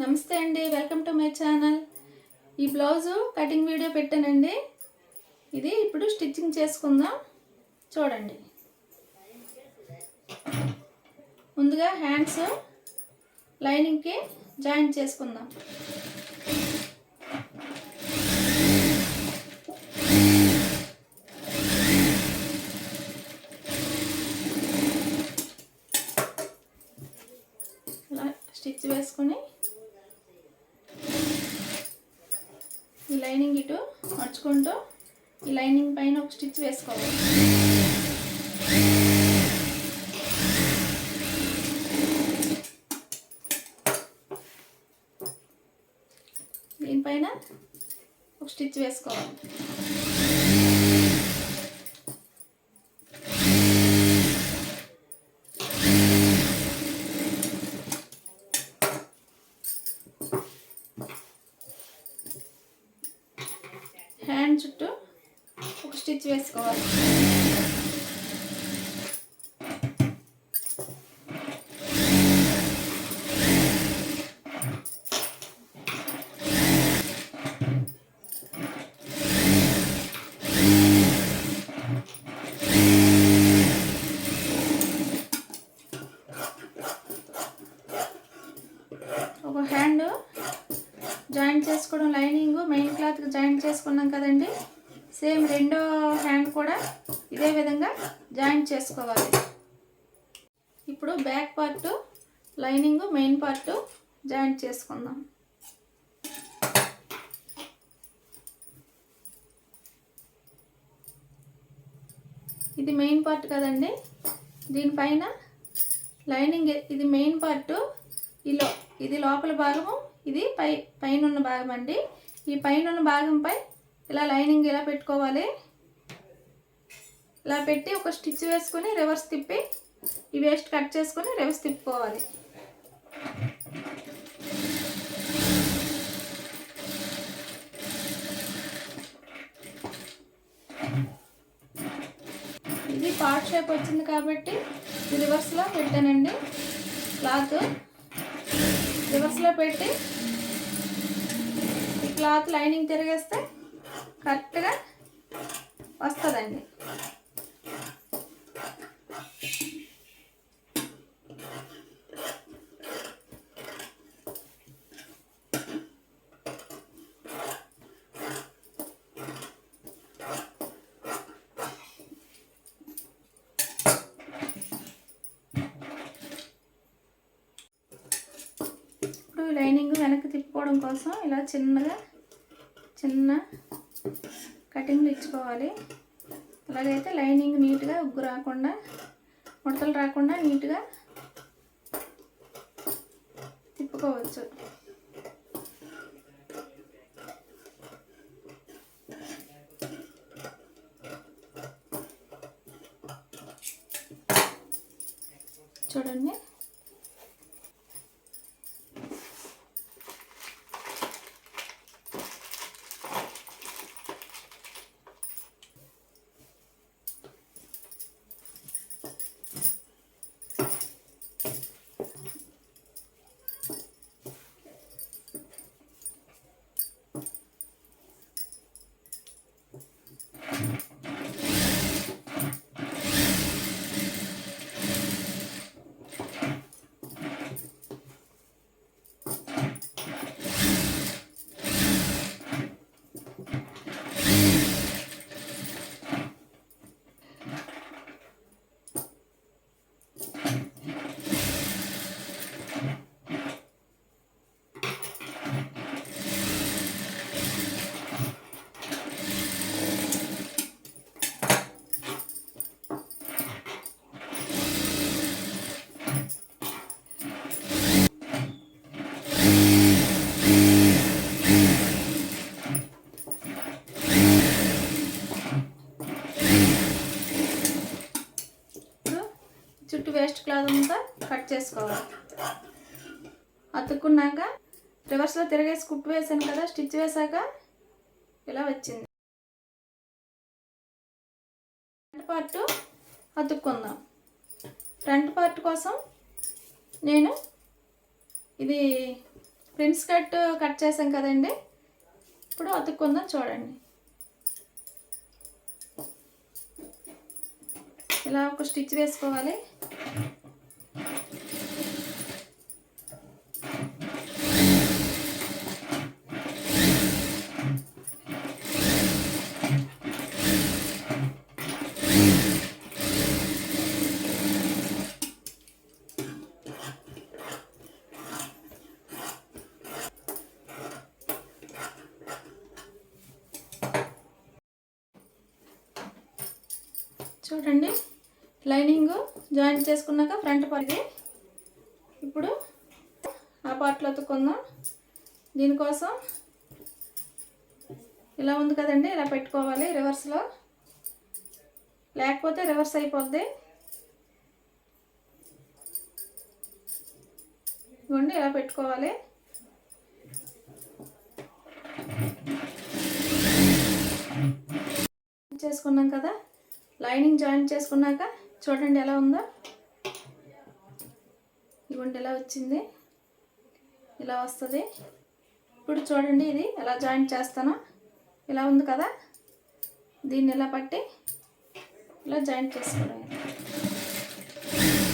నమస్తే అండి welcome to my channel. ఈ బ్లౌజు కటింగ్ వీడియో పెట్టానండి. ఇది ఇప్పుడు స్టిచ్చింగ్ చేసుకుందాం. చూడండి. ముందుగా హ్యాండ్స్ లైనింగ్కి జాయింట్ చేసుకుందాం. స్టిచ్ వేసుకొని లైనింగ్ ఇటు మడుచుకుంటూ ఈ లైనింగ్ పైన ఒక స్టిచ్ వేసుకోవాలి. దీనిపైన ఒక స్టిచ్ వేసుకోవాలి హ్యాండ్ చుట్టూ ఒక స్టిచ్ వేసుకోవాలి ఒక హ్యాండ్ జాయింట్ చేసుకోవడం లైనింగ్ మెయిన్ క్లాత్కి జాయింట్ చేసుకున్నాం కదండి. సేమ్ రెండో హ్యాండ్ కూడా ఇదే విధంగా జాయింట్ చేసుకోవాలి. ఇప్పుడు back part lining main part joint చేసుకుందాం. ఇది మెయిన్ పార్ట్ కదండి. దీనిపైన లైనింగ్ ఇది మెయిన్ పార్ట్ ఇలో ఇది లోపల భాగము ఇది పై పైన ఉన్న భాగం అండి. ఈ పైన ఉన్న భాగంపై ఇలా లైనింగ్ ఇలా పెట్టుకోవాలి? ఇలా పెట్టి ఒక స్టిచ్ వేసుకొని రివర్స్ తిప్పి ఈ వేస్ట్ కట్ చేసుకొని రివర్స్ తిప్పుకోవాలి. ఇది పార్ట్ షేప్ వచ్చింది కాబట్టి రివర్స్లో పెట్టానండి. క్లాత్ రివర్స్లో పెట్టి ఈ క్లాత్ లైనింగ్ తిరిగేస్తే కరెక్ట్గా వస్తుందండి. ఇప్పుడు లైనింగ్ వెనక్కి తిప్పుకోవడం కోసం ఇలా చిన్నగా చిన్న కటింగ్లు ఇచ్చుకోవాలి. అలాగైతే లైనింగ్ నీట్గా ఉగ్గు రాకుండా ముడతలు రాకుండా నీట్గా తిప్పుకోవచ్చు. చూడండి ఇప్పుడు చుట్టూ వేస్ట్ క్లాత్ అంతా కట్ చేసుకోవాలి. అతుక్కున్నాక రివర్స్లో తిరగేసి కుట్టు వేసాను కదా స్టిచ్ వేసాక ఇలా వచ్చింది. ఫ్రంట్ పార్ట్ అతుక్కుందాం. ఫ్రంట్ పార్ట్ కోసం నేను ఇది ప్రిన్స్ కట్ కట్ చేసాం కదండి ఇప్పుడు అతుక్కుందాం చూడండి. ఇలా ఒక స్టిచ్ వేసుకోవాలి. చూడండి. లైనింగ్ జాయింట్ చేసుకున్నాక ఫ్రంట్ పార్ట్కి ఇప్పుడు ఆ పార్ట్లో అతుక్కుందాం దీనికోసం ఇలా ఉంది కదండి ఇలా పెట్టుకోవాలి రివర్స్లో లేకపోతే రివర్స్ అయిపోద్ది. ఇవ్వండి ఇలా పెట్టుకోవాలి. చేసుకున్నాం కదా. లైనింగ్ జాయిన్ చేసుకున్నాక చూడండి ఎలా ఉందో. ఇవ్వండి ఎలా వచ్చింది. ఇలా వస్తుంది. ఇప్పుడు చూడండి ఇది ఎలా జాయింట్ చేస్తానో. ఇలా ఉంది కదా. దీన్ని ఇలా పట్టి ఇలా జాయింట్ చేసుకోవడం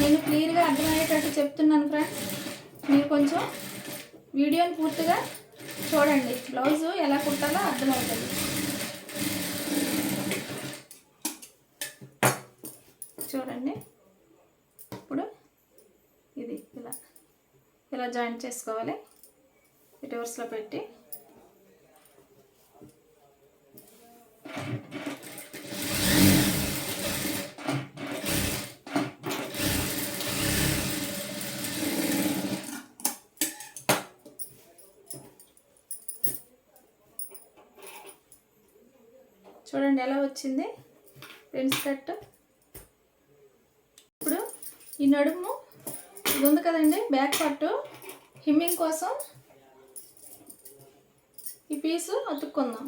నేను క్లియర్గా అర్థమయ్యేటట్టు చెప్తున్నాను ఫ్రెండ్స్. మీరు కొంచెం వీడియోని పూర్తిగా చూడండి. బ్లౌజు ఎలా కుట్టాలో అర్థమవుతుంది చూడండి ఇప్పుడు ఇది ఇలా ఇలా జాయింట్ చేసుకోవాలి. రివర్స్లో పెట్టి. చూడండి ఎలా వచ్చింది? Friends cut. ఇప్పుడు ఈ నడుము ఇది ఉంది కదండి బ్యాక్ పార్ట్. హిమ్మింగ్ కోసం ఈ పీసు అతుక్కుందాం.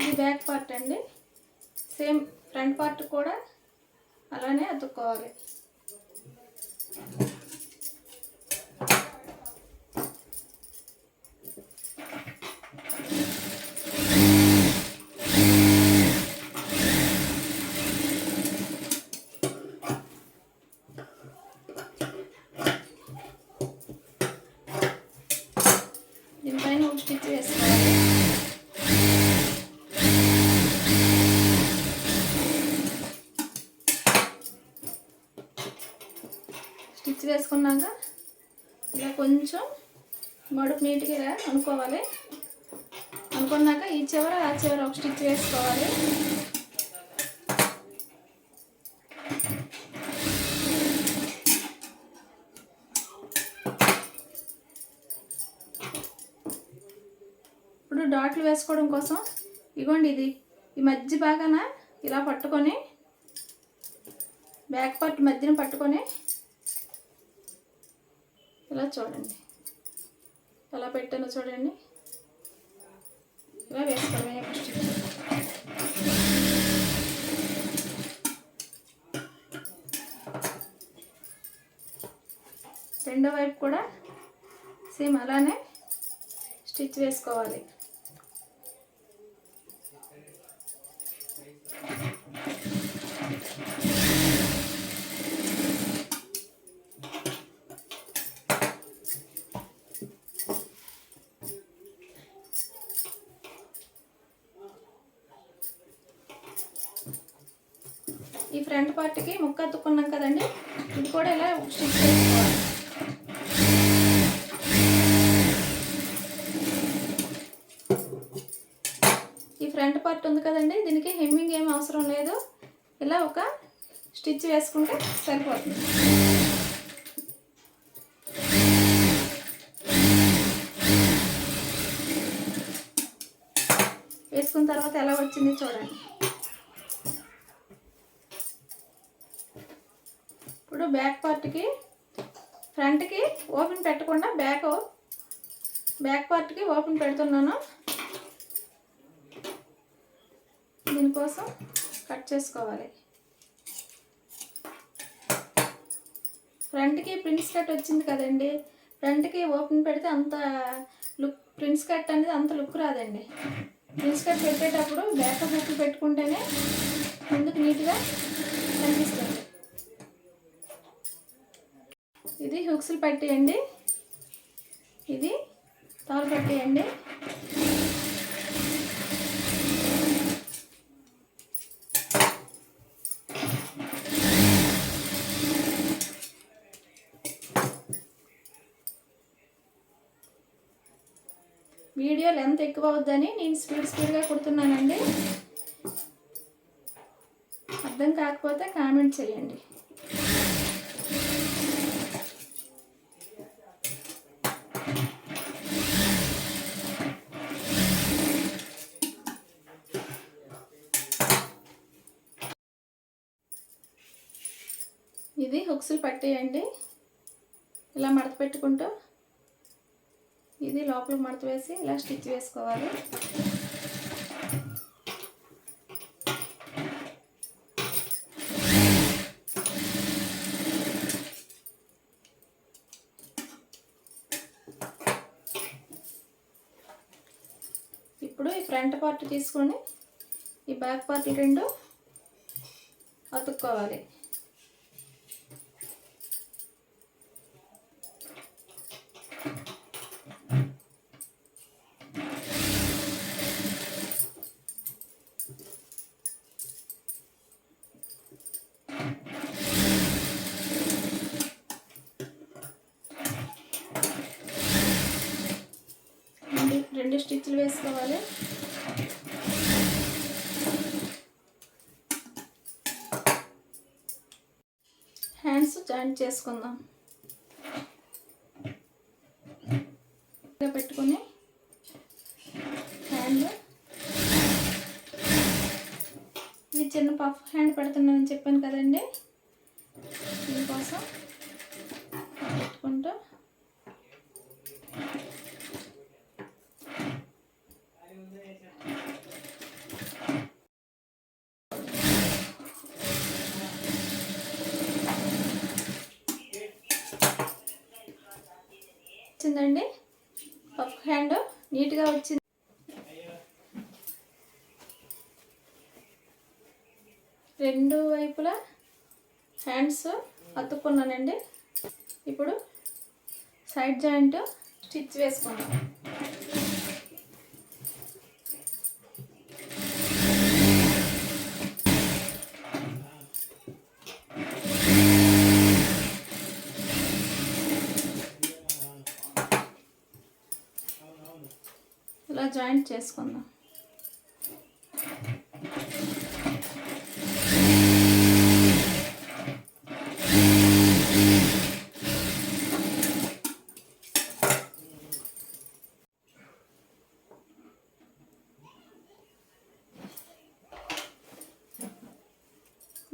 ఇది బ్యాక్ పార్ట్ అండి. సేమ్ ఫ్రంట్ పార్ట్ కూడా అలానే అతుక్కోవాలి దీనిపైన ఒక స్టిచ్ వేసుకోవాలి స్టిచ్ వేసుకున్నాక ఇలా కొంచెం మడుపు నీట్గా ఇలా అనుకోవాలి. అనుకున్నాక ఈ చివర ఆ చివర ఒక స్టిచ్ వేసుకోవాలి ఇప్పుడు డాట్లు వేసుకోవడం కోసం ఇగోండి ఇది. ఈ మధ్య భాగాన ఇలా పట్టుకొని బ్యాక్ పార్ట్ మధ్యన పట్టుకొని ఇలా చూడండి. ఎలా పెట్టానో చూడండి. ఇలా వేసుకోవడమే ఫస్ట్ రెండో వైపు కూడా సేమ్ అలానే స్టిచ్ వేసుకోవాలి. ఈ ఫ్రంట్ పార్ట్కి ముక్క అతుక్కున్నాం కదండి. ఇది కూడా ఇలా స్టిచ్ చేసుకోవాలి. ఈ ఫ్రంట్ పార్ట్ ఉంది కదండి. దీనికి హెమ్మింగ్ ఏం అవసరం లేదు. ఇలా ఒక స్టిచ్ వేసుకుంటే సరిపోతుంది. వేసుకున్న తర్వాత ఎలా వచ్చింది చూడండి. బ్యాక్ పార్ట్కి ఫ్రంట్కి ఓపెన్ పెట్టకుండా బ్యాక్ బ్యాక్ పార్ట్కి ఓపెన్ పెడుతున్నాను. దీనికోసం కట్ చేసుకోవాలి. ఫ్రంట్కి ప్రిన్స్ కట్ వచ్చింది కదండి. ఫ్రంట్కి ఓపెన్ పెడితే అంత లుక్ ప్రిన్స్ కట్ అనేది అంత లుక్ రాదండి. ప్రిన్స్ కట్ పెట్టేటప్పుడు బ్యాక్ హుక్లు పెట్టుకుంటేనే ముందుకు నీట్గా కనిపిస్తుంది. ఇది హుక్స్లు పట్టేయండి. ఇది తాలు పట్టేయండి. వీడియో లెంత్ ఎక్కువ అవుద్దని నేను స్పీడ్ స్పీడ్గా కుడుతున్నానండి. అర్థం కాకపోతే కామెంట్ చేయండి. బుక్స్లు పట్టేయండి. ఇలా మడత పెట్టుకుంటూ ఇది లోపల మడత వేసి ఇలా స్టిచ్ వేసుకోవాలి. ఇప్పుడు ఈ ఫ్రంట్ పార్ట్ తీసుకొని ఈ బ్యాక్ పార్ట్ రెండు అతుక్కోవాలి రెండు రెండు వేసుకోవాలి. హ్యాండ్స్ జాయింట్ చేసుకుందాం. పెట్టుకొని హ్యాండ్. ఇది చిన్న పఫ్ హ్యాండ్ పెడుతున్నానని చెప్పాను కదండి. దీనికోసం పెట్టుకుంటూ వచ్చిందండి పఫ్ హ్యాండ్ నీట్గా వచ్చింది. రెండు వైపులా హ్యాండ్స్ అతుక్కున్నానండి. ఇప్పుడు సైడ్ జాయింట్ స్టిచ్ వేసుకున్నాను ఇలా జాయింట్ చేసుకుందాం.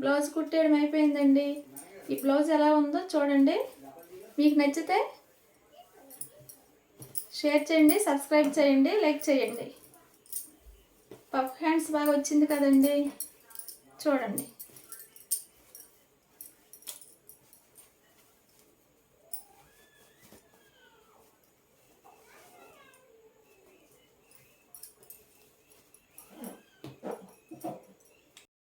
బ్లౌజ్ కుట్టేయడం అయిపోయిందండి. ఈ బ్లౌజ్ ఎలా ఉందో చూడండి. మీకు నచ్చితే షేర్ చేయండి సబ్స్క్రైబ్ చేయండి లైక్ చేయండి. పఫ్ హ్యాండ్స్ బాగా వచ్చింది కదండి. చూడండి.